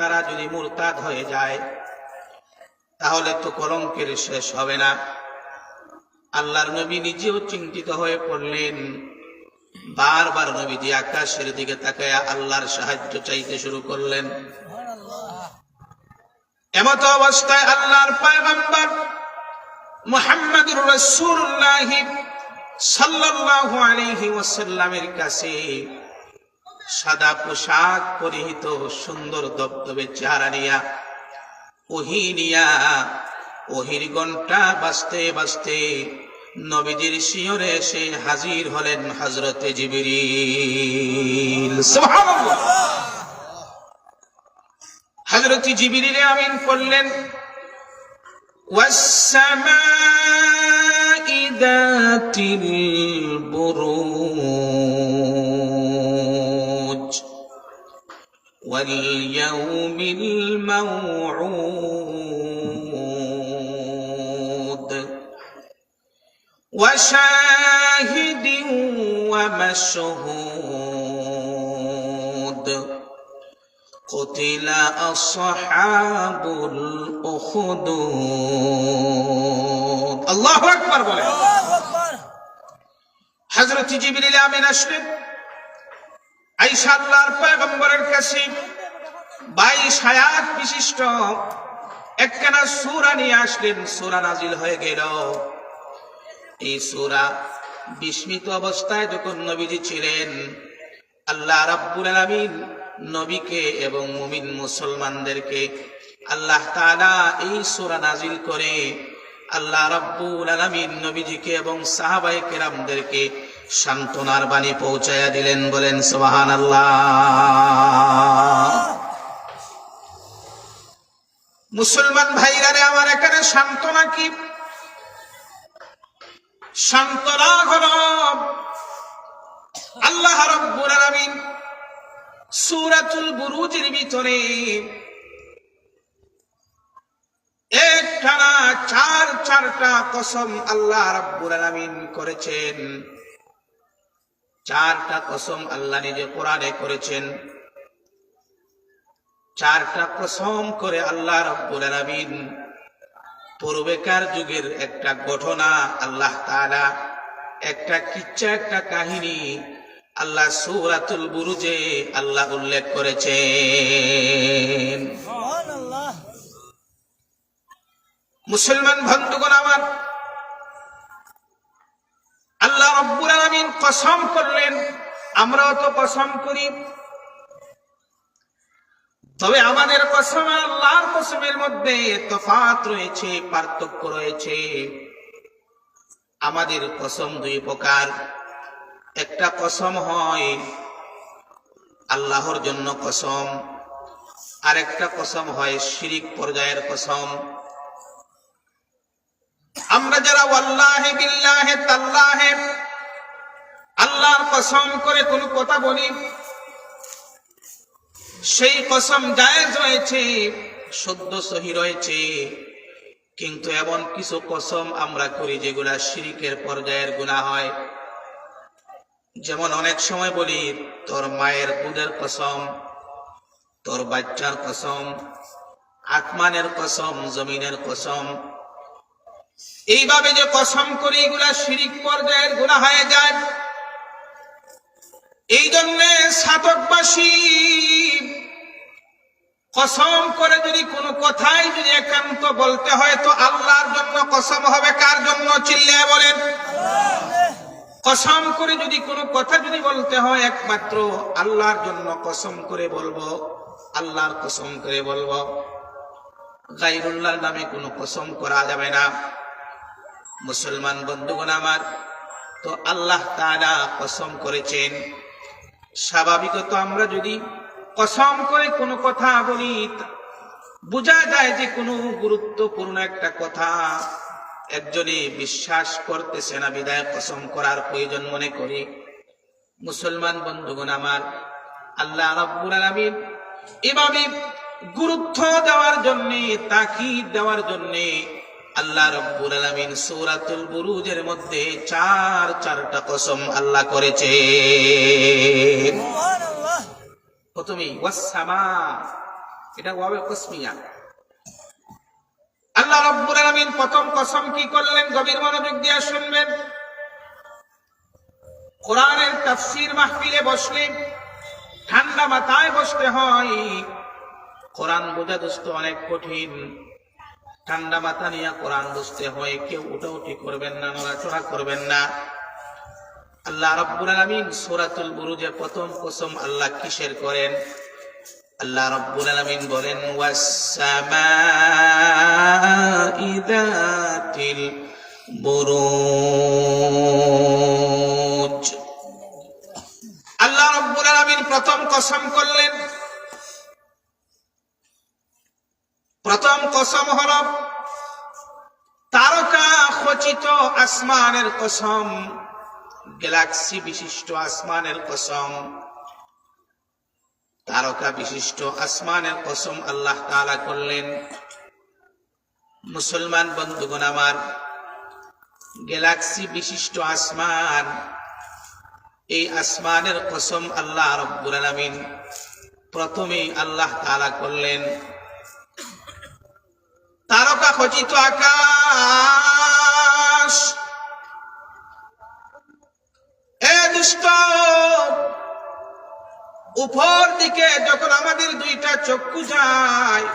তারা যদি মুরতাদ হয়ে যায়, তাহলে তো কলঙ্কের শেষ হবে না। আল্লাহর নবী নিজেও চিন্তিত হয়ে পড়লেন। বারবার নবীজি আকাশের দিকে তাকায়া আল্লাহর সাহায্য চাইতে শুরু করলেন। এমত অবস্থায় আল্লাহর পয়গম্বর মুহাম্মদুর রাসূলুল্লাহ সাল্লাল্লাহু আলাইহি ওয়াসাল্লামের কাছে সাদা পোশাক পরিহিত সুন্দর দবদবে চেহারা নিয়া ওহি নিয়া ওহির ঘন্টা বাজতে বাজতে নবীজির শিয়রে এসে হাজির হলেন হজরতে জিবিরিল সুবহানাল্লাহ হজরত জিবিরিল আমিন করলেন والسماء ذات البروج واليوم الموعود وشاهد ومشهود قتل أصحاب الأخدود. الله أكبر بولے حضرت جبريل آمین اشرف আয়েশা আল্লাহর পয়গম্বরের কাছে 22 আয়াত বিশিষ্ট একখানা সূরা নিয়ে আসলেন। সূরা নাজিল হয়ে গেল। এই সূরা বিস্মিত অবস্থায় যখন নবীজি ছিলেন, আল্লাহ রাব্বুল আলামিন নবীকে এবং মুমিন মুসলমানদেরকে আল্লাহ তাআলা এই সূরা নাজিল করে আল্লাহ রাব্বুল আলামিন নবীজিকে এবং সাহাবায়ে কেরামদেরকে সান্ত্বনার বাণী পৌঁছায়া দিলেন বলেন, সুবহানাল্লাহ। মুসলমান ভাইরা রে, আমার এখানে সান্ত্বনা কি? সান্ত্বনা হল আল্লাহ রব্বুল আলামিন সূরাতুল বুরুজের ভিতরে একটানা চার চারটা কসম আল্লাহ রব্বুল আলামিন করেছেন। চারটা কসম আল্লাহ নিজে কোরআনে করেছেন। চারটা কসম করে আল্লাহ রব্বুল আলামিন পূর্বেকার যুগের একটা ঘটনা আল্লাহ তাআলা একটা কিচ্ছা একটা কাহিনী আল্লাহ সূরাতুল বুরুজে আল্লাহ উল্লেখ করেছেন। মুসলমান বন্ধুগণ আমার রব্বুল আলামিন কসম করলেন, আমরাও তো কসম করি। তবে আমাদের কসম আল্লাহর কসমের মধ্যে তফাত রয়েছে, পার্থক্য রয়েছে। আমাদের কসম দুই প্রকার। একটা কসম হয় আল্লাহর জন্য কসম আর একটা কসম হয় শিরিক পর্যায়ের কসম। আমরা যারা ওয়াল্লাহে বিল্লাহে তাল্লাহে আল্লাহর কসম করে কোনো কথা বলি। সেই কসম জায়েজ রয়েছে, সদ্য সহি রয়েছে। কিন্তু এমন কিছু কসম আমরা করি যেগুলা শিরিকের পর্যায়ের গুণা হয়। যেমন অনেক সময় বলি, তোর মায়ের দুধের কসম, তোর বাচ্চার কসম, আত্মানের কসম, জমিনের কসম। এইভাবে যে কসম করি, এগুলা শিরিক পর্যায়ের গুণা হয়ে যায়। এই জন্যে সাতকবাসী, কসম করে যদি কোনো কথাই যদি একান্ত বলতে হয়, তো আল্লাহর জন্য কসম হবে। কার জন্য? চিল্লে বলেন। কসম করে যদি কোনো কথা যদি বলতে হয়, একমাত্র আল্লাহর জন্য কসম করে বলব, আল্লাহর কসম করে বলব। গাইরুল্লাহর নামে কোনো কসম করা যাবে না। মুসলমান বন্ধুগণ আমার, তো আল্লাহ তারা কসম করেছেন। স্বাভাবিকত আমরা যদি কসম করে কোনো কথা বলি, বোঝা যায় যে কোনো গুরুত্বপূর্ণ একটা কথা একজনে বিশ্বাস করতেছে না, বিদায় কসম করার প্রয়োজন মনে করি। মুসলমান বন্ধুগণ আমার, আল্লাহ রাব্বুল আলামিন এভাবে গুরুত্ব দেওয়ার জন্য, তাকিদ দেওয়ার জন্য আল্লাহ রব্বুল আলামিন সূরাতুল বুরুজের মধ্যে চার চারটা কসম আল্লাহ করেছে প্রথমে ওয়াসসামা এটা ওয়াবে কসমিয়া। আল্লাহ রব্বুল আলামিন প্রথম কসম কি করলেন? গভীর মনোযোগ দিয়ে শুনবেন। কোরআনের তাফসীর মাহফিলে বসলে ঠান্ডা মাথায় বসতে হয়। কোরআন বোঝা দোস্ত অনেক কঠিন। ঠান্ডা মাথা নিয়ে কোরআন বুঝতে হয়, কেউ উঠাউঠি করবেন না, নড়াচড়া করবেন না। আল্লাহ রব্বুল আলামিন সূরাতুল বুরুজে প্রথম কসম আল্লাহ কিসের করেন? আল্লাহ রব্বুল আলামিন বলেন, ওয়াস-সামাই বুরুজ। আল্লাহ রব্বুল আলামিন প্রথম কসম করলেন প্রথম কসম হল তারকা খচিত আসমানের কসম, গ্যালাক্সি বিশিষ্ট আসমানের কসম, তারকা বিশিষ্ট আসমানের কসম আল্লাহ তাআলা করলেন। মুসলমান বন্ধুগণ আমার, গ্যালাক্সি বিশিষ্ট আসমান, এই আসমানের কসম আল্লাহ রব্বুল আলামিন প্রথমেই আল্লাহ তাআলা করলেন। তারকা খচিত আকাশ। এ দুষ্ট, উপর দিকে যখন আমাদের দুইটা চক্ষু যায়,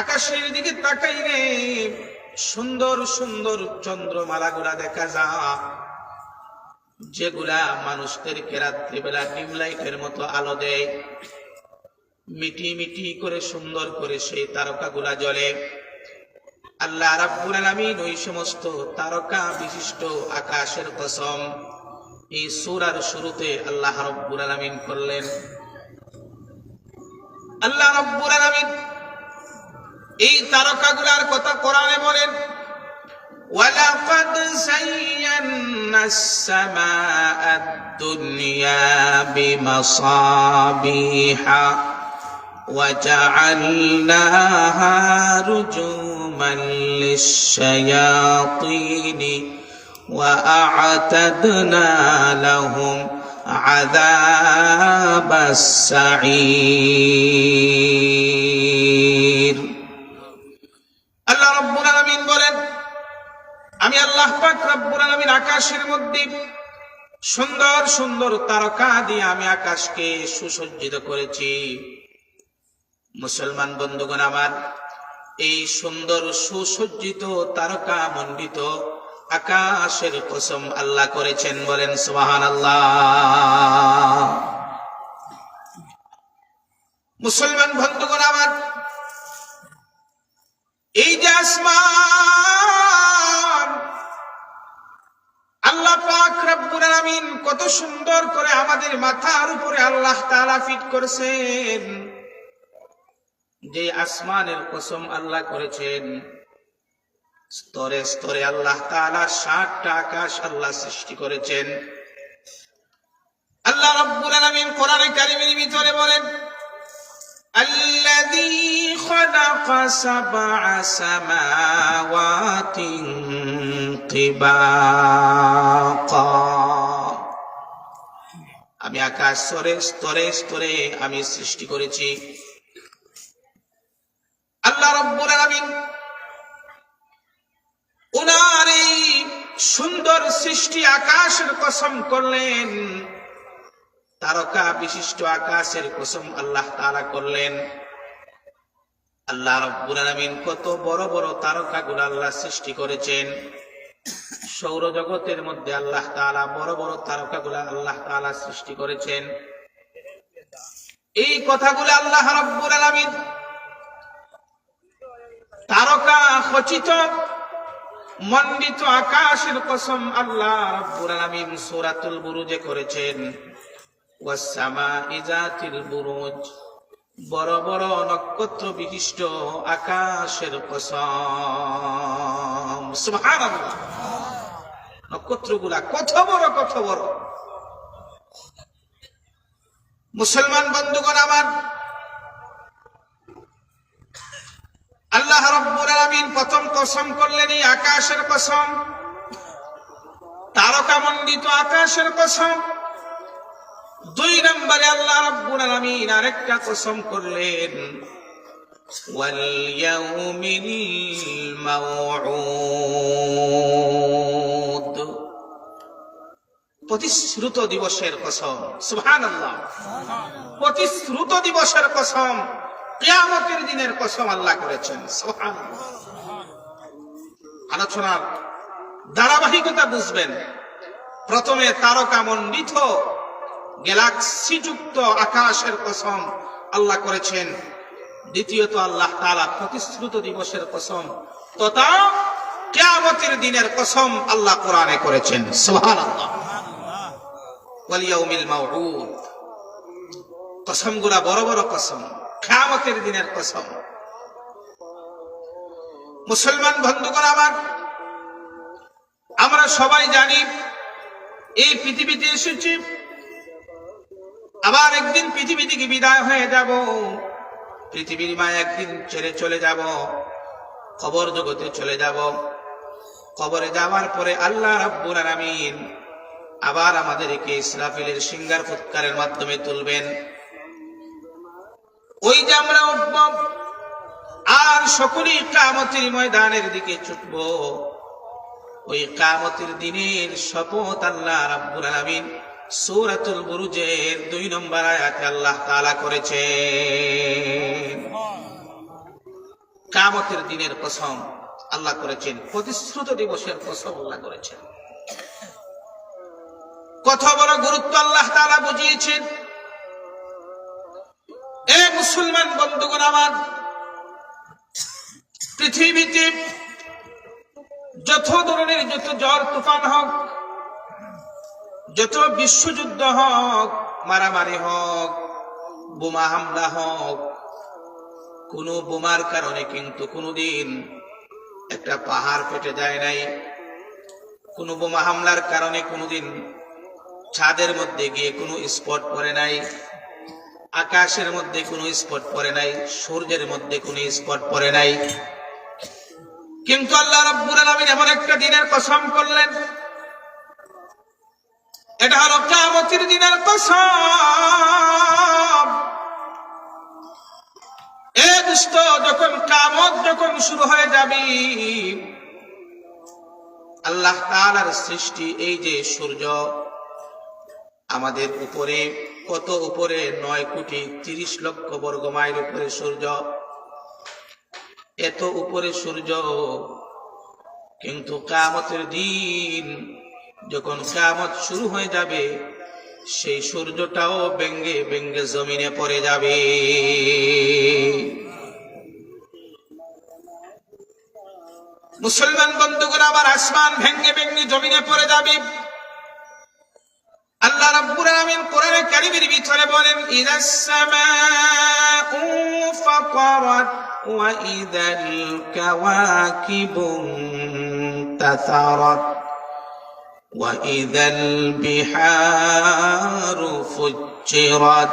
আকাশের দিকে তাকাই তাকাইলে সুন্দর সুন্দর চন্দ্রমালাগুলা দেখা যায়। যেগুলা মানুষদেরকে রাত্রিবেলা ডিম লাইটের মতো আলো দেয়। মিটি মিটি করে সুন্দর করে সেই তারকাগুলা জ্বলে আল্লাহ রাব্বুল আলামিন ওই সমস্ত তারকা বিশিষ্ট আকাশের কসম এই সূরার শুরুতে আল্লাহ রাব্বুল আলামিন করলেন আল্লাহ রাব্বুল আলামিন এই তারকাগুলার কথা কোরআনে বলেন ولقد زينا السماء الدنيا بمصابيح وجعلناها رجوما للشياطين واعتدنا لهم عذاب السعير আল্লাহ রব্বুল আলামিন বলেন আমি আল্লাহ পাক রব্বুল আলামিন আকাশের মধ্যে সুন্দর সুন্দর তারকা দিয়ে আমি আকাশকে সুসজ্জিত করেছি মুসলমান বন্ধুগণ আমার, এই সুন্দর সুসজ্জিত তারকা মণ্ডিত আকাশের কসম আল্লাহ করেছেন বলেন সুবাহান আল্লাহ মুসলমান বন্ধুগণ আমার, এই যে আসমান, আল্লাহ পাক রব্বুল আলামিন কত সুন্দর করে আমাদের মাথার উপরে আল্লাহ তাআলা ফিট করেছেন। যে আসমানের কসম আল্লাহ করেছেন স্তরে স্তরে আল্লাহ তাআলা ষাটটা আকাশ আল্লাহ সৃষ্টি করেছেন আল্লাহ রব্বুল আলামিন কোরআনে কারিমের ভিতরে বলেন الذي خلق سبع سماوات طباقا আমি আকাশ স্তরে স্তরে স্তরে আমি সৃষ্টি করেছি আল্লাহ উনার এই সুন্দর সৃষ্টি আকাশের কসম করলেন। তারকা বিশিষ্ট আকাশের কসম আল্লাহ তাআলা করলেন। আল্লাহ কত বড় বড় তারকাগুলো আল্লাহ সৃষ্টি করেছেন। সৌরজগতের মধ্যে আল্লাহ তাআলা বড় বড় তারকাগুলো আল্লাহ তাআলা সৃষ্টি করেছেন। এই কথাগুলো আল্লাহ রব্বুল আলামিন তারকা খচিত মন্ডিত আকাশের কসম আল্লাহ রব্বুল আলামিন সূরাতুল বুরুজে করেছেন। ওয়াসসামাই যাতিল বুরুজ, বড় বড় নক্ষত্র বিশিষ্ট আকাশের কসম। সুবহানাল্লাহ। নক্ষত্রগুলা কত বড় কত বড়। মুসলমান বন্ধুগণ আমার আল্লাহ রব্বুর আলমিন প্রথম কসম করলেন এই আকাশের কসম। তারকামণ্ডিত আকাশের কসম। দুই নম্বরে আল্লাহ রব্বুর আলমিন আরেকটা কসম করলেন। প্রতিশ্রুত দিবসের কসম। সুহান প্রতিশ্রুত দিবসের কসম। কিয়ামতের দিনের কসম আল্লাহ করেছেন আলোচনার ধারাবাহিকতা বুঝবেন। প্রথমে তারকা মণ্ডিত গ্যালাক্সিযুক্ত আকাশের কসম আল্লাহ করেছেন। দ্বিতীয়ত আল্লাহ তাআলা প্রতিশ্রুত দিবসের কসম তথা কেয়ামতের দিনের কসম আল্লাহ কোরআনে করেছেন মাউউদ। কসমগুলা বড় বড় কসম। কিয়ামতের দিনের কসম। মুসলমান বন্ধুগণ আমার, আমরা সবাই জানি, এই পৃথিবীতে এসেছি। আবার একদিন পৃথিবী থেকে বিদায় হয়ে যাব। পৃথিবীর মায় একদিন ছেড়ে চলে যাব। কবর জগতে চলে যাব। কবরে যাওয়ার পরে আল্লাহ রাব্বুল আলামিন আবার আমাদেরকে ইসরাফিলের সিঙ্গার ফুৎকারের মাধ্যমে তুলবেন। ওই যে আমরা উঠব আর সকলেই কামতের ময়দানের দিকে ছুটব। ওই কামতের দিনের শপথ আল্লাহ রাব্বুল আলামিন সূরাতুল বুরুজের দুই নম্বর আয়াতে আল্লাহ তাআলা করেছেন। কামতের দিনের কসম আল্লাহ করেছেন, প্রতিশ্রুত দিবসের কসম আল্লাহ করেছেন। কত বড় গুরুত্ব আল্লাহ তাআলা বুঝিয়েছেন। এ মুসলমান বন্ধুগণ আমার, পৃথিবীতে যত ধরনের যত জ্বর তুফান হোক, যত বিশ্বযুদ্ধ হোক, মারামারি হোক, বোমা হামলা হোক, কোন বোমার কারণে কিন্তু কোনোদিন একটা পাহাড় ফেটে যায় নাই। কোন বোমা হামলার কারণে কোনোদিন ছাদের মধ্যে গিয়ে কোনো স্পট পড়ে নাই। আকাশের মধ্যে কোনো স্পট পড়ে নাই, সূর্যের মধ্যে কোনো স্পট পড়ে নাই। কিন্তু আল্লাহ রাব্বুল আলামিন এমন একটা দিনের কসম করলেন। এটা হলো কিয়ামতের দিনের কসম। এ দুষ্ট, যখন কামত যখন শুরু হয়ে যাবে, আল্লাহ তাআলার সৃষ্টি, এই যে সূর্য আমাদের উপরে কত উপরে নয় কোটি তিরিশ লক্ষ বর্গ মাইল উপরে সূর্য? এত উপরে সূর্য। কিন্তু কামতের দিন যখন কামত শুরু হয়ে যাবে, সেই সূর্যটাও ব্যঙ্গে ব্যঙ্গে জমিনে পড়ে যাবে। মুসলমান বন্ধুগণ আবার আসমান ভেঙ্গে ভেঙ্গে জমিনে পড়ে যাবে। আল্লাহ রাব্বুল আলামিন কোরআনে কারীমের ভিতরে বলেন ইদাস সামাউ ফাতারাত ওয়া ইদাল কাওয়াকিবু তাসারাত ওয়া ইদাল বিহারু ফুজ্জিরাত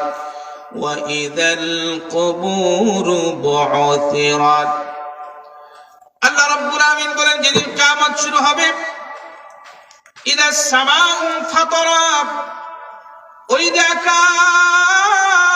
ওয়া ইদাল কুবুরু বু'থিরাত আল্লাহ রাব্বুল আলামিন বলেন, যেদিন কিয়ামত শুরু হবে إذا السماء انفطرت وإذا كان